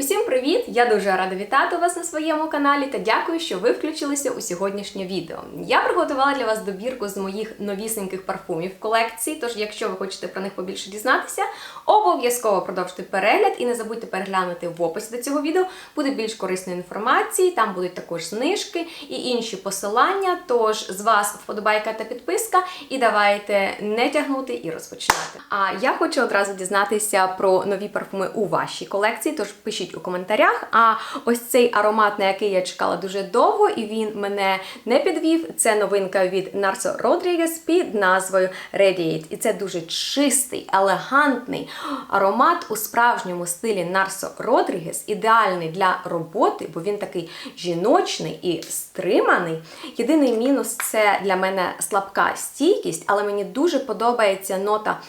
Усім привіт! Я дуже рада вітати вас на своєму каналі та дякую, що ви включилися у сьогоднішнє відео. Я приготувала для вас добірку з моїх новісеньких парфумів в колекції. Тож, якщо ви хочете про них побільше дізнатися, обов'язково продовжуйте перегляд і не забудьте переглянути в описі до цього відео. Буде більш корисної інформації. Там будуть також знижки і інші посилання. Тож з вас вподобайка та підписка, і давайте не тягнути і розпочинати. А я хочу одразу дізнатися про нові парфуми у вашій колекції. Тож пишіть у коментарях. А ось цей аромат, на який я чекала дуже довго, і він мене не підвів. Це новинка від Нарсо Родрігес під назвою Radiate. І це дуже чистий, елегантний аромат у справжньому стилі Нарсо Родрігес, ідеальний для роботи, бо він такий жіночний і стриманий. Єдиний мінус це для мене слабка стійкість, але мені дуже подобається нота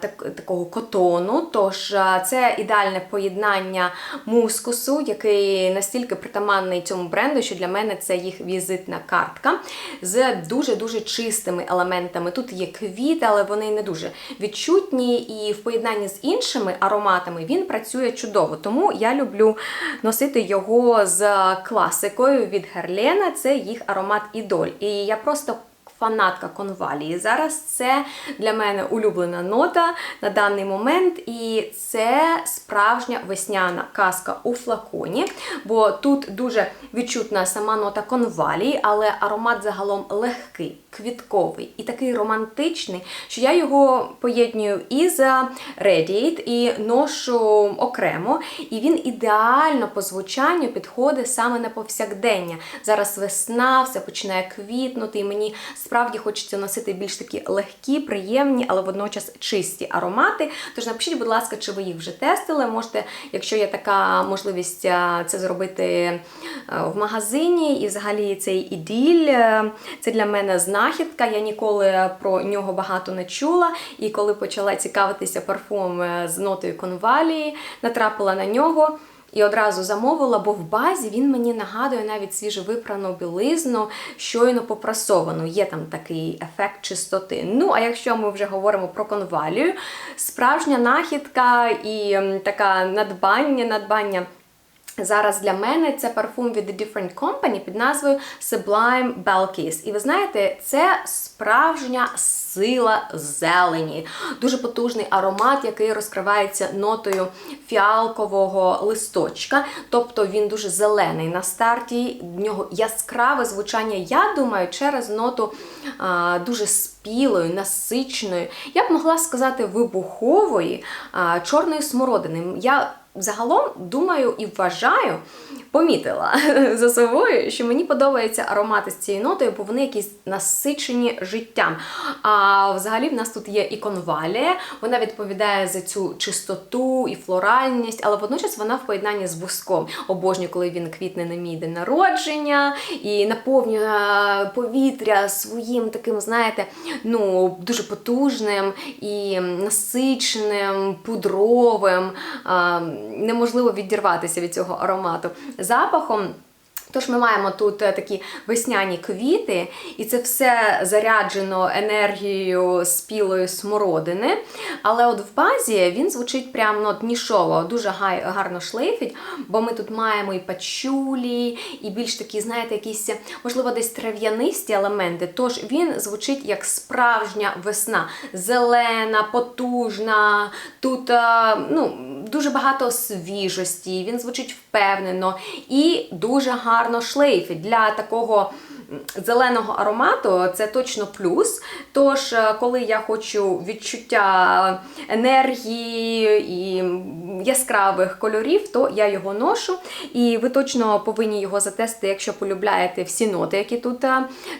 так, такого котону. Тож це ідеальне поєднання мускусу, який настільки притаманний цьому бренду, що для мене це їх візитна картка з дуже-дуже чистими елементами. Тут є квіти, але вони не дуже відчутні, і в поєднанні з іншими ароматами він працює чудово. Тому я люблю носити його з класикою від Герлена. Це їх аромат Ідоль. І я просто фанатка конвалії. Зараз це для мене улюблена нота на даний момент, і це справжня весняна казка у флаконі, бо тут дуже відчутна сама нота конвалії, але аромат загалом легкий, квітковий і такий романтичний, що я його поєднюю із Radiate і ношу окремо. І він ідеально по звучанню підходить саме на повсякдення. Зараз весна, все починає квітнути, і мені справді хочеться носити більш такі легкі, приємні, але водночас чисті аромати. Тож напишіть, будь ласка, чи ви їх вже тестили. Можете, якщо є така можливість е, це зробити е, в магазині, і взагалі цей іділь, е, це для мене знахідка. Я ніколи про нього багато не чула. І коли почала цікавитися парфумом з нотою конвалії, натрапила на нього. І одразу замовила, бо в базі він мені нагадує навіть свіжовипрану білизну, щойно попрасовану. Є там такий ефект чистоти. Ну, а якщо ми вже говоримо про конвалію, справжня нахідка і така надбання, надбання. Зараз для мене це парфум від The Different Company під назвою Sublime Bell Kiss. І ви знаєте, це справжня сила зелені. Дуже потужний аромат, який розкривається нотою фіалкового листочка. Тобто він дуже зелений на старті, в нього яскраве звучання, я думаю, через ноту а, дуже спілою, насиченою. Я б могла сказати, вибухової а, чорної смородини. Я Загалом думаю і вважаю, помітила за собою, що мені подобаються аромати з цією нотою, бо вони якісь насичені життям. А взагалі в нас тут є і конвалія, вона відповідає за цю чистоту і флоральність, але водночас вона в поєднанні з буском. Обожнюю, коли він квітне на мій день народження і наповнює повітря своїм таким, знаєте, ну, дуже потужним і насиченим, пудровим. Неможливо відірватися від цього аромату запахом. Тож ми маємо тут е, такі весняні квіти, і це все заряджено енергією спілої смородини. Але от в базі він звучить прям ну, нішово, дуже гарно шлейфить, бо ми тут маємо і пачулі, і більш такі, знаєте, якісь, можливо, десь трав'янисті елементи. Тож він звучить як справжня весна, зелена, потужна. Тут ну, дуже багато свіжості, він звучить впевнено і дуже гарно гарно шлейфить для такого зеленого аромату це точно плюс. Тож, коли я хочу відчуття енергії і яскравих кольорів, то я його ношу. І ви точно повинні його затестити, якщо полюбляєте всі ноти, які тут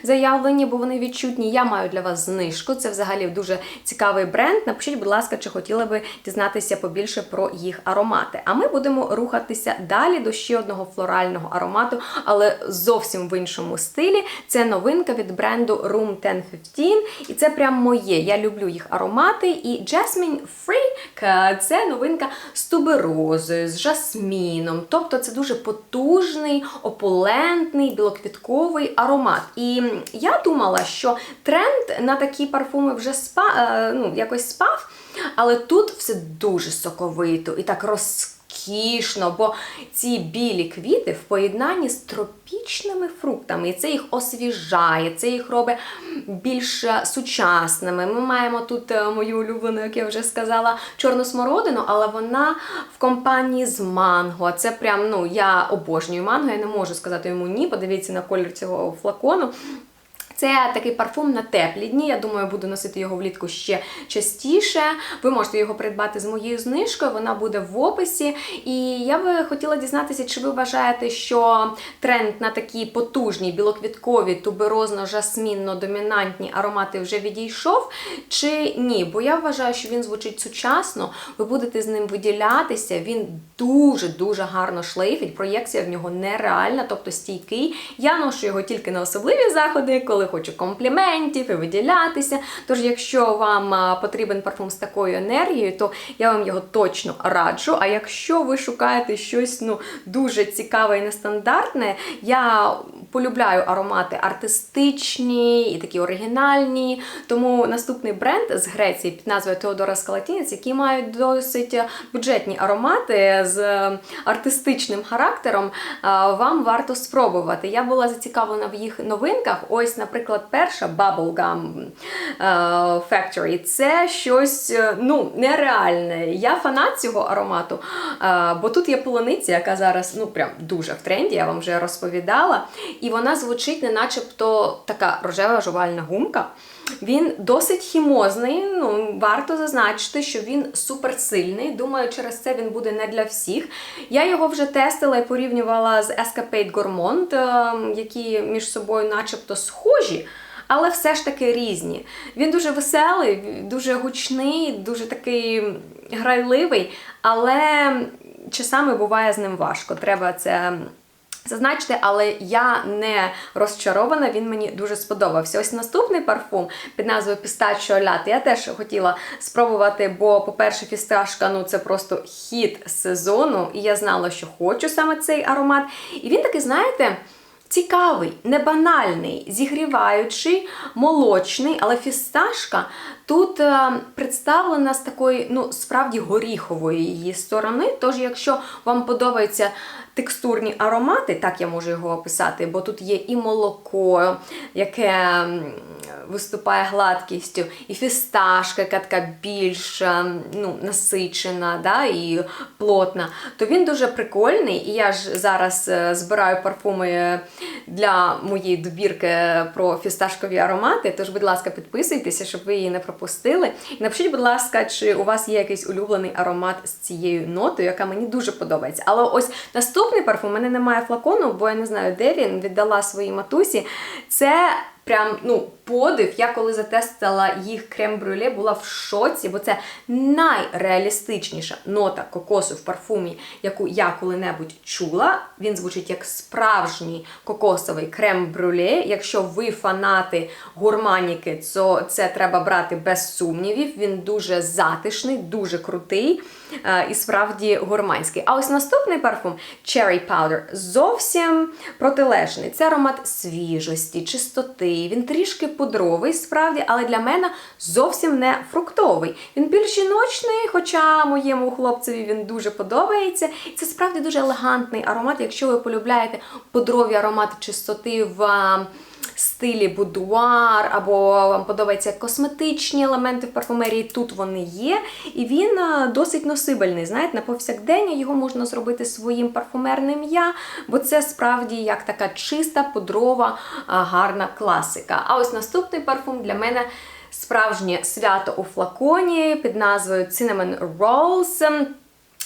заявлені, бо вони відчутні. Я маю для вас знижку. Це взагалі дуже цікавий бренд. Напишіть, будь ласка, чи хотіли би дізнатися побільше про їх аромати. А ми будемо рухатися далі до ще одного флорального аромату, але зовсім в іншому стилі. Це новинка від бренду Room 1015. І це прям моє. Я люблю їх аромати. І Jasmine Freak це новинка туберозою, з жасміном. Тобто це дуже потужний, опулентний, білоквітковий аромат. І я думала, що тренд на такі парфуми вже спа, ну, якось спав, але тут все дуже соковито і так розкрито розкішно, бо ці білі квіти в поєднанні з тропічними фруктами. І це їх освіжає, це їх робить більш е, сучасними. Ми маємо тут е, мою улюблену, як я вже сказала, чорну смородину, але вона в компанії з манго. Це прям, ну, я обожнюю манго, я не можу сказати йому ні. Подивіться на колір цього флакону. Це такий парфум на теплі дні. Я думаю, буду носити його влітку ще частіше. Ви можете його придбати з моєю знижкою, вона буде в описі. І я би хотіла дізнатися, чи ви вважаєте, що тренд на такі потужні білоквіткові, туберозно-жасмінно-домінантні аромати вже відійшов, чи ні? Бо я вважаю, що він звучить сучасно, ви будете з ним виділятися. Він дуже-дуже гарно шлейфить. Проєкція в нього нереальна, тобто стійкий. Я ношу його тільки на особливі заходи, коли хочу компліментів і виділятися. Тож, якщо вам потрібен парфум з такою енергією, то я вам його точно раджу. А якщо ви шукаєте щось ну, дуже цікаве і нестандартне, я полюбляю аромати артистичні і такі оригінальні. Тому наступний бренд з Греції під назвою Теодора Скалатінець, які мають досить бюджетні аромати з артистичним характером, вам варто спробувати. Я була зацікавлена в їх новинках. Ось, наприклад, перша Bubblegum е, Factory. Це щось е, ну, нереальне. Я фанат цього аромату, е, бо тут є полуниця, яка зараз ну, прям дуже в тренді, я вам вже розповідала. І вона звучить, не начебто така рожева жувальна гумка. Він досить хімозний. Ну варто зазначити, що він суперсильний. Думаю, через це він буде не для всіх. Я його вже тестила і порівнювала з Escapade Gourmand, е, які між собою, начебто, схожі. Але все ж таки різні. Він дуже веселий, дуже гучний, дуже такий грайливий, але часами буває з ним важко. Треба це зазначити, але я не розчарована, він мені дуже сподобався. Ось наступний парфум під назвою Pistachio Latte я теж хотіла спробувати, бо, по-перше, фісташка ну це просто хіт сезону, і я знала, що хочу саме цей аромат. І він такий, знаєте. Цікавий, не банальний, зігріваючий, молочний, але фісташка тут е, представлена з такої, ну, справді горіхової її сторони. Тож, якщо вам подобаються текстурні аромати, так я можу його описати, бо тут є і молоко, яке виступає гладкістю, і фісташка, яка така більш е, ну, насичена да, і плотна, то він дуже прикольний. І я ж зараз е, збираю парфуми для моєї добірки про фісташкові аромати. Тож, будь ласка, підписуйтеся, щоб ви її не пропустили. І напишіть, будь ласка, чи у вас є якийсь улюблений аромат з цією нотою, яка мені дуже подобається. Але ось наступний парфум, у мене немає флакону, бо я не знаю, де він віддала своїй матусі. Це прям ну, подив. Я коли затестила їх крем-брюле, була в шоці, бо це найреалістичніша нота кокосу в парфумі, яку я коли-небудь чула. Він звучить як справжній кокосовий крем-брюле. Якщо ви фанати гурманіки, то це треба брати без сумнівів. Він дуже затишний, дуже крутий е, і справді гурманський. А ось наступний парфум Cherry Powder зовсім протилежний. Це аромат свіжості, чистоти. Він трішки пудровий, справді, але для мене зовсім не фруктовий. Він більш жіночний, хоча моєму хлопцеві він дуже подобається. І це справді дуже елегантний аромат, якщо ви полюбляєте пудрові аромати чистоти в. Стилі будуар, або вам подобаються косметичні елементи в парфумерії, тут вони є. І він досить носибельний. Знаєте, на повсякдення його можна зробити своїм парфумерним я, бо це справді як така чиста, пудрова, гарна класика. А ось наступний парфум для мене. Справжнє свято у флаконі під назвою Cinnamon Rolls.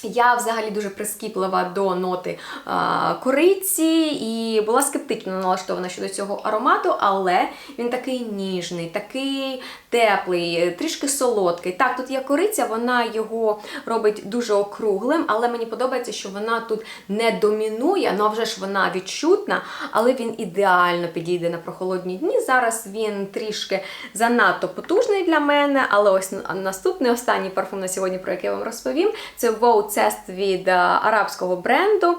Я взагалі дуже прискіплива до ноти а, кориці і була скептично налаштована щодо цього аромату, але він такий ніжний, такий теплий, трішки солодкий. Так, тут є кориця, вона його робить дуже округлим, але мені подобається, що вона тут не домінує, ну вже ж вона відчутна, але він ідеально підійде на прохолодні дні. Зараз він трішки занадто потужний для мене, але ось наступний останній парфум на сьогодні, про який я вам розповім, це Vogue Cest від арабського бренду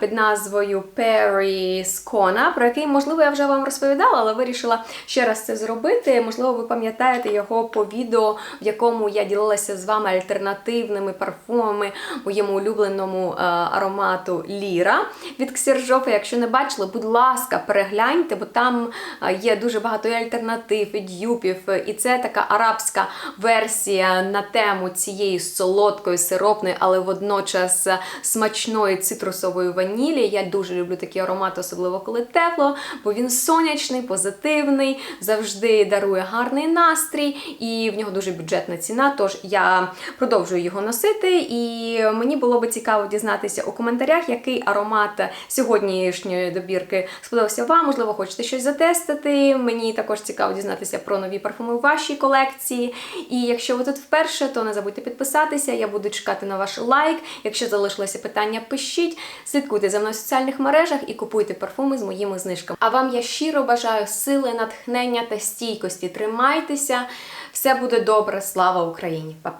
під назвою Perry Scona, про який, можливо, я вже вам розповідала, але вирішила ще раз це зробити. Можливо, ви пам'ятаєте. Пам'ятаєте його по відео, в якому я ділилася з вами альтернативними парфумами моєму улюбленому е, аромату Ліра від Ксержофа. Якщо не бачили, будь ласка, перегляньте, бо там е, є дуже багато і альтернатив, і дюпів, і це така арабська версія на тему цієї солодкої, сиропної, але водночас смачної цитрусової ванілі. Я дуже люблю такі аромати, особливо коли тепло, бо він сонячний, позитивний, завжди дарує гарний настрій, і в нього дуже бюджетна ціна. Тож я продовжую його носити. І мені було би цікаво дізнатися у коментарях, який аромат сьогоднішньої добірки сподобався вам. Можливо, хочете щось затестити. Мені також цікаво дізнатися про нові парфуми в вашій колекції. І якщо ви тут вперше, то не забудьте підписатися. Я буду чекати на ваш лайк. Якщо залишилося питання, пишіть. Слідкуйте за мною в соціальних мережах і купуйте парфуми з моїми знижками. А вам я щиро бажаю сили, натхнення та стійкості. Тримайтеся, все буде добре. Слава Україні! Па-па!